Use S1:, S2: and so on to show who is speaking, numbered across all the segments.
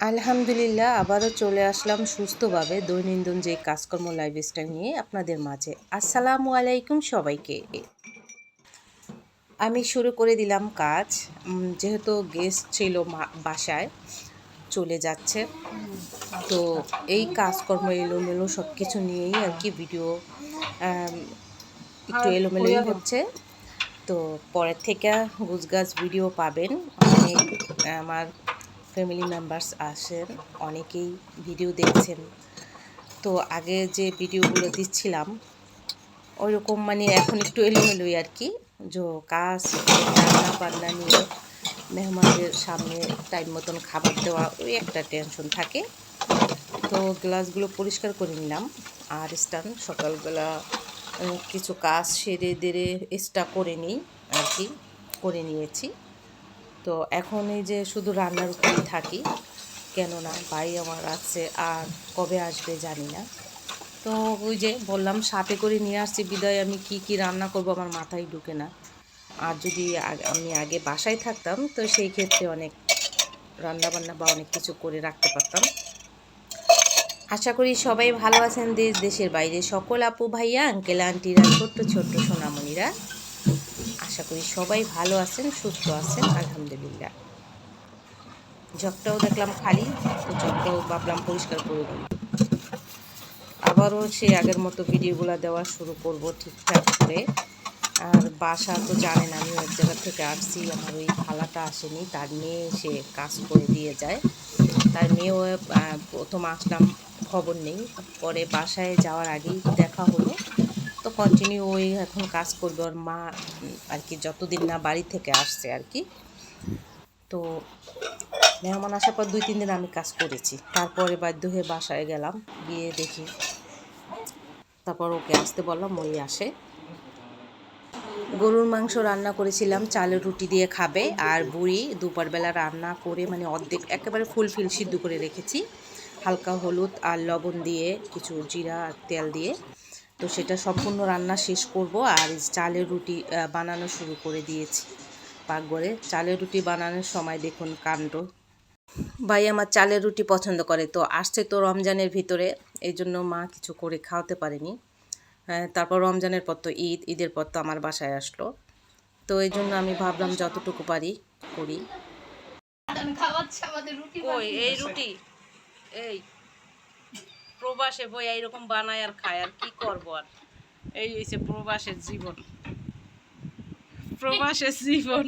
S1: আলহামদুলিল্লাহ আবারও চলে আসলাম সুস্থভাবে দৈনন্দিন যে কাজকর্ম লাইফস্টাইল নিয়ে আপনাদের মাঝে। আসসালামু আলাইকুম সবাইকে। আমি শুরু করে দিলাম কাজ। যেহেতু গেস্ট ছিল মা- বাসায় চলে যাচ্ছে। তো এই কাজকর্ম এলোমেলো সব কিছু নিয়েই আর কি ভিডিও আম, একটু এলোমেলোই হচ্ছে। তো পরের থেকে গুজগাছ ভিডিও পাবেন। অনেক আমার ফ্যামিলি মেম্বার্স আসেন, অনেকেই ভিডিও দেখছেন। তো আগে যে ভিডিওগুলো দিচ্ছিলাম ওই রকম মানে এখন একটু এলোমেলোই আর কি। যে কাজ রান্না বান্না নিয়ে মেহমানদের সামনে টাইম মতন খাবার দেওয়া, ওই একটা টেনশন থাকে। তো গ্লাসগুলো পরিষ্কার করে নিলাম, আর স্টান সকালবেলা কিছু কাজ সেরে দেরে এক্সট্রা করে নিই আর কি, করে নিয়েছি। তো এখন এই যে শুধু রান্নার উপরেই থাকি, কেননা ভাই আমার আছে, আর কবে আসবে জানি না। তো ওই যে বললাম, সাথে করে নিয়ে আসছি, বিদায় আমি কি কি রান্না করব আমার মাথায় ঢুকে না। আর যদি আমি আগে বাসায় থাকতাম, তো সেই ক্ষেত্রে অনেক রান্না বান্না বা অনেক কিছু করে রাখতে পারতাম। আশা করি সবাই ভালো আছেন দেশ, দেশের বাইরে। সকল আপু ভাইয়া, আঙ্কেল, আন্টিরা, ছোট্ট ছোট্ট সোনামণিরা। আশা করি সবাই ভালো আছেন, সুস্থ আছেন, আলহামদুলিল্লাহ। জগটাও দেখলাম খালি, তো জগটাও ভাবলাম পরিষ্কার করে দিই। আবারও সে আগের মতো ভিডিওগুলো দেওয়া শুরু করব ঠিকঠাক করে। আর বাসা তো জানেন আমি এক জায়গা থেকে আসছি, আমার ওই খালাটা আসেনি, তার মেয়ে সে কাজ করে দিয়ে যায়। তার মেয়েও প্রথম আসলাম, খবর নেই। পরে বাসায় যাওয়ার আগেই দেখা হলো। তো কন্টিনিউ ওই এখন কাজ করবে ওর মা আর কি যতদিন না বাড়ি থেকে আসছে আর কি। তো মেহমান আসার পর দুই, তিন দিন আমি কাজ করেছি। তারপরে বাধ্য হয়ে বাসায় গেলাম, গিয়ে দেখি। তারপর ওকে আসতে বললাম, ওই আসে। গরুর মাংস রান্না করেছিলাম, চালের রুটি দিয়ে খাবে আর বুড়ি দুপুরবেলা রান্না করে মানে অর্ধেক একেবারে ফুল ফিল সিদ্ধ করে রেখেছি। হালকা হলুদ আর লবণ দিয়ে কিছু জিরা আর তেল দিয়ে। তো সেটা সম্পূর্ণ রান্না শেষ করব আর এই চালের রুটি বানানো শুরু করে দিয়েছি পাকঘরে। চালের রুটি বানানোর সময় দেখুন কাণ্ড। ভাই আমার চালের রুটি পছন্দ করে তো আসছে তো রমজানের ভিতরে এই জন্য মা কিছু করে খাওয়াতে পারেনি। হ্যাঁ, তারপর রমজানের পর তো ঈদ ঈদের পর তো আমার বাসায় আসলো। তো এই জন্য আমি ভাবলাম যতটুকু পারি করি।
S2: খাওয়াচ্ছে আমাদের রুটি
S1: এই রুটি? এই। প্রবাসে বই এইরকম বানায় আর খায় আর কি করব আর? এই হয়েছে প্রবাসের জীবন। প্রবাসের জীবন।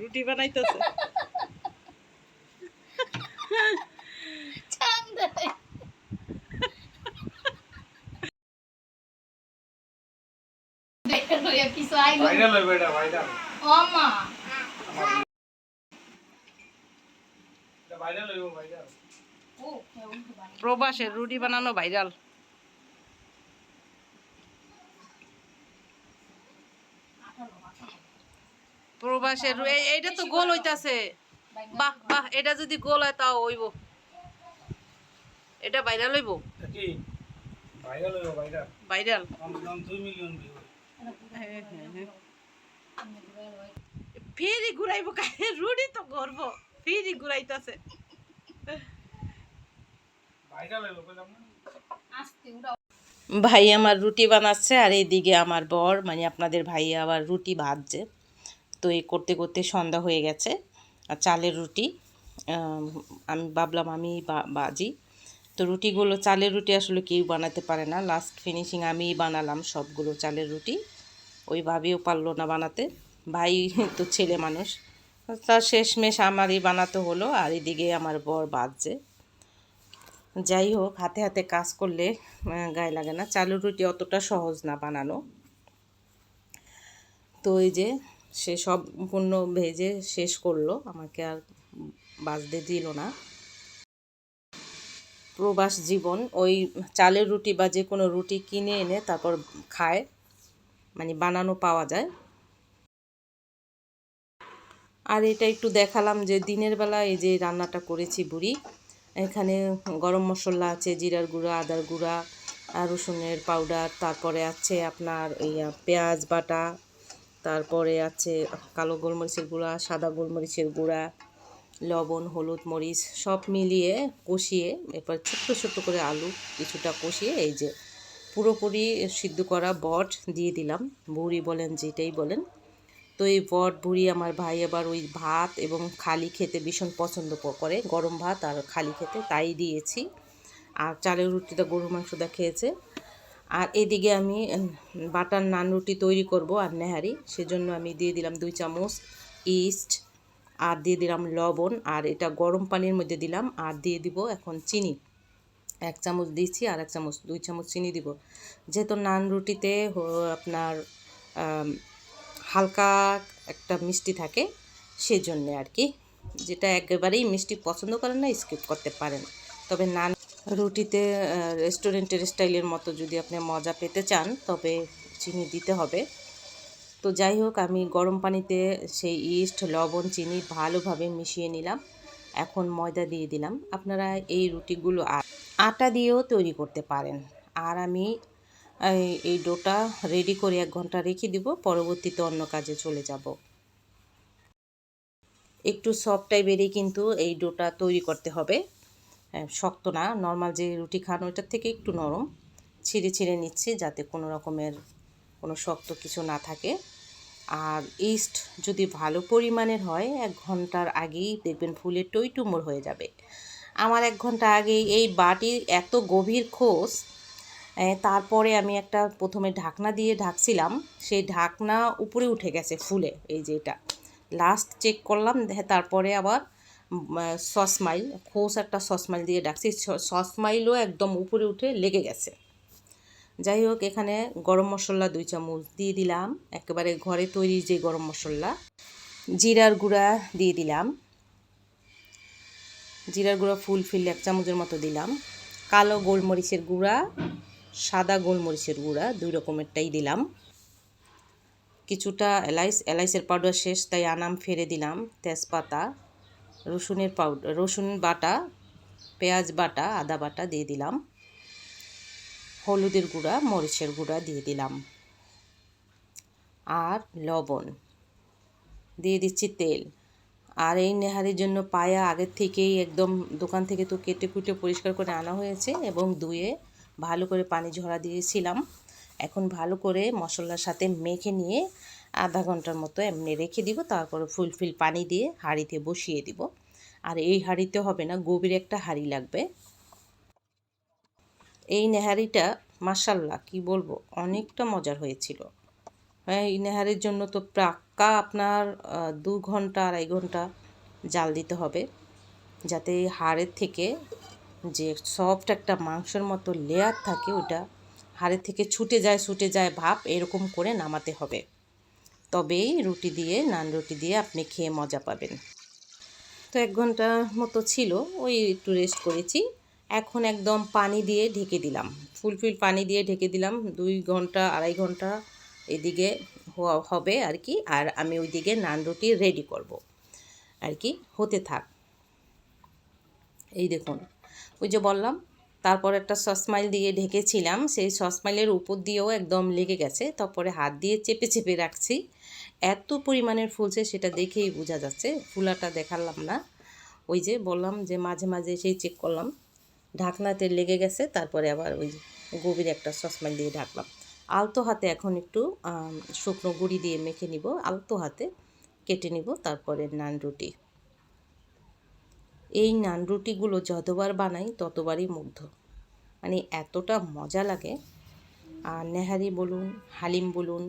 S1: রুটি বানাইতেছে।
S3: ভাইরাল ভাইরাল
S2: ও বানি
S1: প্রবাসের রুটি বানানো ভাইরাল প্রবাসের এইটা তো গোল হইতাছে। বাহ বাহ এটা যদি গোল হয় তাও হইব। এটা ভাইরাল হইব?
S3: ভাইরাল হইব ভাইরাল কম
S1: ফেরি ঘুরাইবো কাহে রুটি তো করব। ফেরি ঘুরাইতাছে। ভাই আমার রুটি বানাচ্ছে আর এইদিকে আমার বর মানে আপনাদের ভাই আবার রুটি ভাজছে। তো এই করতে করতে সন্ধ্যা হয়ে গেছে আর চালের রুটি আমি ভাবলাম আমি বা- বাজি। তো রুটিগুলো চালের রুটি আসলে কেউ বানাতে পারে না। লাস্ট ফিনিশিং আমিই বানালাম সবগুলো চালের রুটি। ওই ভাবিও পারল না বানাতে। ভাই তো ছেলে মানুষ। তার শেষমেশ আমারই বানাতে হলো আর এদিকে আমার বর বাজছে। যাই হোক, হাতে হাতে কাজ করলে গায়ে লাগে না। চালের রুটি অতটা সহজ না বানানো। তো এই যে সে সম্পূর্ণ ভেজে শেষ করল। আমাকে আর বাজতে দিল না। প্রবাস জীবন, ওই চালের রুটি বা যে কোনো রুটি কিনে এনে তারপর খায়। মানে বানানো পাওয়া যায়। আর এটা একটু দেখালাম যে দিনের বেলা এই যে রান্নাটা করেছি বুড়ি, এখানে গরম মশলা আছে, জিরার গুঁড়া, আদার গুঁড়া আর রসুনের পাউডার, তারপরে আছে আপনার এই পেঁয়াজ বাটা, তারপরে আছে কালো গোলমরিচের গুঁড়া, সাদা গোলমরিচের গুঁড়া, লবণ, হলুদ, মরিচ, সব মিলিয়ে কষিয়ে এরপর ছোট্ট ছোট্ট করে আলু কিছুটা কষিয়ে এই যে পুরোপুরি সিদ্ধ করা বট দিয়ে দিলাম। বুড়ি বলেন যেটাই বলেন। তো এই বট বুড়ি আমার ভাই আবার ওই ভাত এবং খালি খেতে ভীষণ পছন্দ করে। গরম ভাত আর খালি খেতে তাই দিয়েছি। আর চালের রুটিটা গরুর মাংসটা খেয়েছে। আর এদিকে আমি বাটার নান রুটি তৈরি করব আর নেহারি। সেজন্য আমি দিয়ে দিলাম দুই চামচ ইস্ট আর দিয়ে দিলাম লবণ। আর এটা গরম পানির মধ্যে দিলাম আর দিয়ে দিব এখন চিনি। এক চামচ দিয়েছি আর এক চামচ, দুই চামচ চিনি দিব। যেহেতু নান রুটিতে আপনার হালকা একটা মিষ্টি থাকে, সেজন্যে আর কি। যেটা একেবারেই মিষ্টি পছন্দ করেন না স্কিপ করতে পারেন। তবে নান রুটিতে রেস্টুরেন্টের স্টাইলের মতো যদি আপনি মজা পেতে চান, তবে চিনি দিতে হবে। তো যাই হোক, আমি গরম পানিতে সেই ইস্ট লবণ, চিনি ভালোভাবে মিশিয়ে নিলাম। এখন ময়দা দিয়ে দিলাম। আপনারা এই রুটিগুলো আটা দিয়েও তৈরি করতে পারেন। আর আমি এই- ডোটা রেডি করে এক ঘণ্টা রেখে দিব, পরবর্তীতে অন্য কাজে চলে যাব। একটু সফট টাইপেরই কিন্তু এই ডোটা তৈরি করতে হবে। শক্ত না নর্মাল যে রুটি খান ওইটার থেকে একটু নরম। ছিঁড়ে ছিঁড়ে নিচ্ছি যাতে কোনো রকমের কোনো শক্ত কিছু না থাকে। আর ইস্ট যদি ভালো পরিমাণের হয়, এক ঘণ্টার আগেই দেখবেন ফুলে টই টুমোর হয়ে যাবে। আমার এক ঘণ্টা আগেই এই বাটির এত গভীর খোঁজ তারপরে আমি একটা প্রথমে ঢাকনা দিয়ে ঢাকছিলাম, সেই ঢাকনা উপরে উঠে গেছে ফুলে, এই যে এটা। লাস্ট চেক করলাম তারপরে আবার সসমাইল খোস একটা সসমাইল দিয়ে ডাকছি সসমাইলও একদম উপরে উঠে লেগে গেছে। যাই হোক, এখানে গরম মশলা দুই চামচ দিয়ে দিলাম, একেবারে ঘরে তৈরি যে গরম মশলা, জিরার গুঁড়া দিয়ে দিলাম। জিরার গুঁড়া ফুল ফিল এক চামচের মতো দিলাম। কালো গোলমরিচের গুঁড়া সাদা গোলমরিচের গুঁড়া, দুই রকমেরটাই দিলাম। কিছুটা এলাইচ, এলাইচের পাউডার শেষ, তাই আনাম ফেরে দিলাম। তেজপাতা, রসুনের পাউডার রসুন বাটা, পেঁয়াজ বাটা, আদা বাটা দিয়ে দিলাম। হলুদের গুঁড়া, মরিচের গুঁড়া দিয়ে দিলাম। আর লবণ দিয়ে দিচ্ছি তেল। আর এই নেহারির জন্য পায়া আগের থেকেই একদম দোকান থেকে তো কেটে কুটে পরিষ্কার করে আনা হয়েছে এবং ধুয়ে ভালো করে পানি ঝরা দিয়েছিলাম। এখন ভালো করে মশলার সাথে মেখে নিয়ে আধা ঘণ্টার মতো এমনি রেখে দিব, তারপরে ফুল ফিল পানি দিয়ে হাঁড়িতে বসিয়ে দিব। আর এই হাঁড়িতে হবে না, গভীর একটা হাঁড়ি লাগবে। এই নেহারিটা মাসাল্লাহ কি বলব, অনেকটা মজার হয়েছিল। হ্যাঁ এই নেহারির জন্য তো পাক্কা আপনার দু ঘণ্টা, আড়াই ঘণ্টা জাল দিতে হবে। যাতে হাড়ের থেকে যে সফট একটা মাংসের মতো লেয়ার থাকে ওটা হাড়ের থেকে ছুটে যায় ছুটে যায় ভাব এরকম করে নামাতে হবে। তবেই রুটি দিয়ে, নান রুটি দিয়ে আপনি খেয়ে মজা পাবেন। তো এক ঘণ্টা মতো ছিল, ওই একটু রেস্ট করেছি। এখন একদম পানি দিয়ে ঢেকে দিলাম। ফুলফিল পানি দিয়ে ঢেকে দিলাম। দুই ঘণ্টা, আড়াই ঘণ্টা এদিকে হবে আর কি। আর আমি ওইদিকে নান রুটি রেডি করব। আর কি, হতে থাক। এই দেখুন। ওই যে বললাম, তারপর একটা সসমাইল দিয়ে ঢেকেছিলাম, সেই সসমাইলের উপর দিয়েও একদম লেগে গেছে, তারপরে হাত দিয়ে চেপে চেপে রাখছি। এত পরিমাণের ফুলছে সেটা দেখেই বোঝা যাচ্ছে, ফুলাটা দেখালাম না। ওই যে বললাম যে মাঝে মাঝে সেই চেক করলাম, ঢাকনাতে লেগে গেছে, তারপরে আবার ওই গভীর একটা সসমাইল দিয়ে ঢাকলাম। আলতো হাতে এখন একটু শুকনো গুঁড়ি দিয়ে মেখে নিব, আলতো হাতে কেটে নিব, তারপরে নান রুটি। এই নান রুটিগুলো যতবার বানাই ততবারই মুগ্ধ। মানে এতটা মজা লাগে। আর নেহারি বলুন, হালিম বলুন।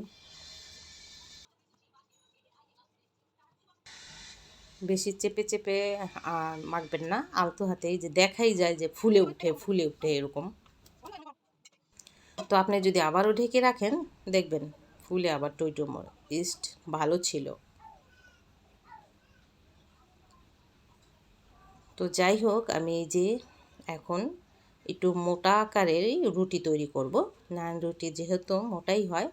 S1: বেশি চেপে চেপে মাখবেন না, আলতো হাতেই যে দেখাই যায় যে ফুলে উঠে ফুলে উঠে এরকম। তো আপনি যদি আবারও ঢেকে রাখেন, দেখবেন ফুলে আবার টইটুমোর ইস্ট ভালো ছিল। তো যাই হোক, আমি এই যে এখন একটু মোটা আকারেরই রুটি তৈরি করব। নান রুটি যেহেতু মোটাই হয়,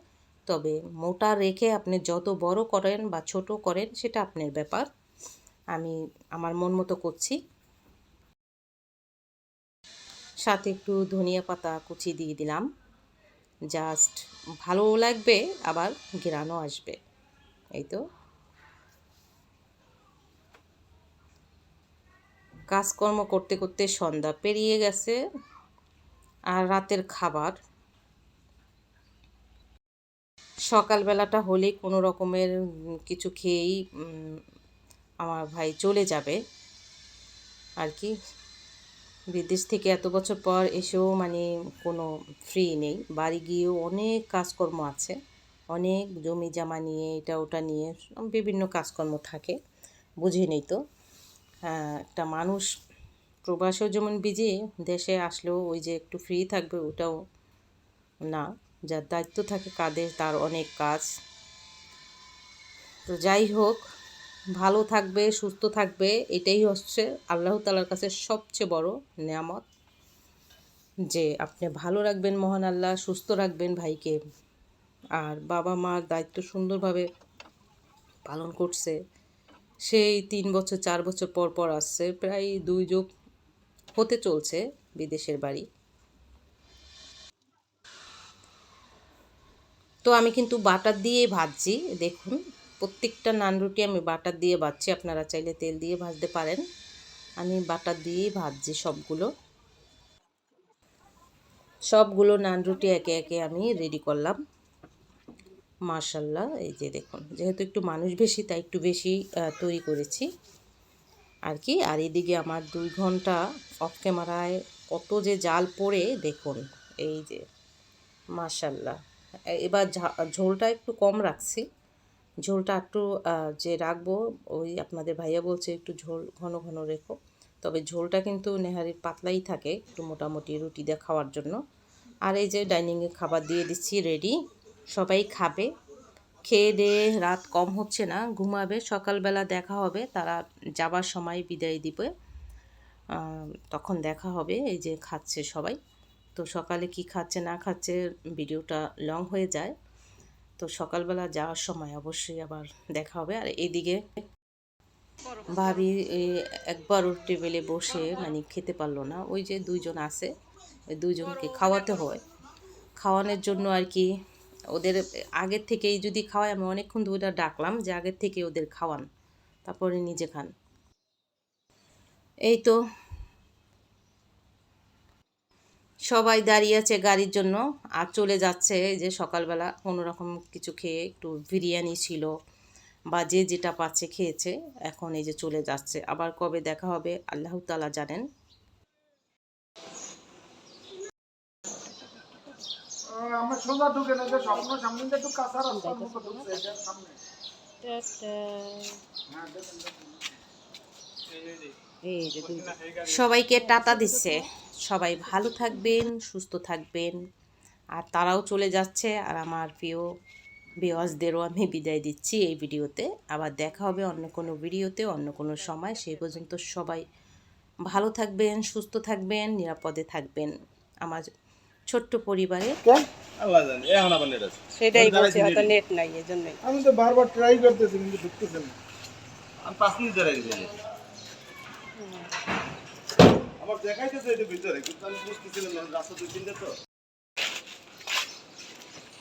S1: তবে মোটা রেখে আপনি যত বড় করেন বা ছোট করেন সেটা আপনার ব্যাপার। আমি আমার মন মতো করছি। সাথে একটু ধনিয়া পাতা কুচি দিয়ে দিলাম। জাস্ট ভালো লাগবে, আবার ঘেরানো আসবে। এই তো। কাজকর্ম করতে করতে সন্ধ্যা পেরিয়ে গেছে আর রাতের খাবার। সকালবেলাটা হলেই কোনো রকমের কিছু খেয়েই আমার ভাই চলে যাবে। আর কি, বিদেশ থেকে এত বছর পর এসেও মানে কোনো ফ্রি নেই। বাড়ি গিয়েও অনেক কাজকর্ম আছে, অনেক জমি জামা নিয়ে এটা ওটা নিয়ে, বিভিন্ন কাজকর্ম থাকে, বুঝে নেই তো। একটা মানুষ প্রবাসেও যেমন বিজি দেশে আসলেও ওই যে একটু ফ্রি থাকবে ওটাও না। যার দায়িত্ব থাকে কাদের, তার অনেক কাজ। তো যাই হোক, ভালো থাকবে, সুস্থ থাকবে, এটাই হচ্ছে আল্লাহ তালার কাছে সবচেয়ে বড় নেয়ামত। যে আপনি ভালো রাখবেন, মহান আল্লাহ, সুস্থ রাখবেন ভাইকে। আর বাবা মার দায়িত্ব সুন্দরভাবে পালন করছে। সেই তিন বছর, চার বছর পর পর আসছে। প্রায় দুই যুগ হতে চলছে বিদেশের বাড়ি। তো আমি কিন্তু বাটার দিয়ে ভাজছি, দেখুন। প্রত্যেকটা নান রুটি আমি বাটার দিয়ে ভাজছি, আপনারা চাইলে তেল দিয়ে ভাজতে পারেন। আমি বাটার দিয়েই ভাজছি সবগুলো। সবগুলো নান রুটি একে একে আমি রেডি করলাম। মার্শাল্লাহ এই যে দেখুন, যেহেতু একটু মানুষ বেশি, তাই একটু বেশি তৈরি করেছি। আর কি, আর এদিকে আমার দুই ঘণ্টা অফ ক্যামেরায় কত যে জাল পড়ে, দেখুন, এই যে মার্শাল্লাহ এবার ঝোলটা একটু কম রাখছি। ঝোলটা একটু যে রাখব, ওই আপনাদের ভাইয়া বলছে একটু ঝোল ঘন ঘন রেখো। তবে ঝোলটা কিন্তু নেহারির পাতলাই থাকে, একটু মোটামুটি রুটি দিয়ে খাওয়ার জন্য। আর এই যে ডাইনিংয়ে খাবার দিয়ে দিচ্ছি রেডি। সবাই খাবে। খেয়ে দিয়ে রাত কম হচ্ছে না, ঘুমাবে, সকালবেলা দেখা হবে, তারা যাবার সময় বিদায় দিবে। তখন দেখা হবে, এই যে খাচ্ছে সবাই। তো সকালে কি খাচ্ছে, না খাচ্ছে ভিডিওটা লং হয়ে যায়। তো সকালবেলা যাওয়ার সময় অবশ্যই আবার দেখা হবে। আর এদিকে ভাবি একবার ওর টেবিলে বসে মানে খেতে পারল না। ওই যে দুইজন আছে, ওই দুইজনকে খাওয়াতে হয়। খাওয়ানোর জন্য আর কি ওদের আগের থেকেই যদি খাওয়াই, আমি অনেকক্ষণ ধরে ডাকলাম যে আগের থেকে ওদের খাওয়ান। তারপরে নিজে খান। এই তো সবাই দাঁড়িয়ে আছে গাড়ির জন্য আর চলে যাচ্ছে যে সকালবেলা। কোনো রকম কিছু খেয়ে একটু বিরিয়ানি ছিল বা যে যেটা পাচ্ছে খেয়েছে। এখন এই যে চলে যাচ্ছে। আবার কবে দেখা হবে, আল্লাহ তালা জানেন।
S3: আমার সোজা ঢুকে না যে স্বপ্ন সামনে একটু কাঁচা মতো ঢুকছে এটার সামনে। হ্যাঁ।
S1: সবাইকে টাটা দিচ্ছে। সবাই ভালো থাকবেন সুস্থ থাকবেন। আর তারাও চলে যাচ্ছে। আর আমার প্রিয় বেওয়াজদেরও আমি বিদায় দিচ্ছি এই ভিডিওতে। আবার দেখা হবে অন্য কোনো ভিডিওতে অন্য কোনো সময়। সেই পর্যন্ত সবাই ভালো থাকবেন সুস্থ থাকবেন নিরাপদে থাকবেন। আমার ছোট্ট পরিবারে।
S4: আল্লাহ জানে এখন আবার নেট আছে।
S1: সেটাই
S4: বলছি, হয়তো
S1: নেট নাই এই জন্যই
S3: আমি তো বারবার ট্রাই করতেছি কিন্তু ঢুকতেছে না।
S4: আমি পাঁচ মিনিট আমার দেখাইতেছে এটা ভিতরে কিন্তু আমি বুঝতেছিলাম না রাস্তা দুই তিনটে তো।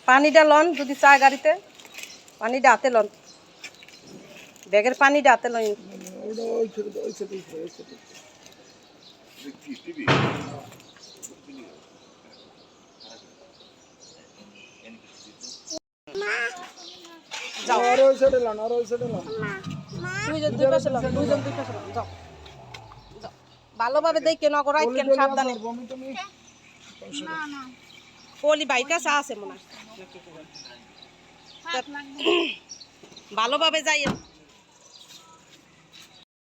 S5: পানিটা লন যদি চা গাড়িতে। পানিটা হাতে লন। ব্যাগের পানিটা হাতে লন।
S3: ওই ওই ওই ছেড়ে দাও।
S4: দেখছি টিভি
S3: আর ওই ছেড়ে লান, আর ওই ছেড়ে লান।
S5: দুইজন দুই পাশে লন দুইজন দুই পাশে লন যাও যাও। ভালোভাবে দেখে রাখেন সাবধানে চা আছে মনে হয়? ভালোভাবে যাই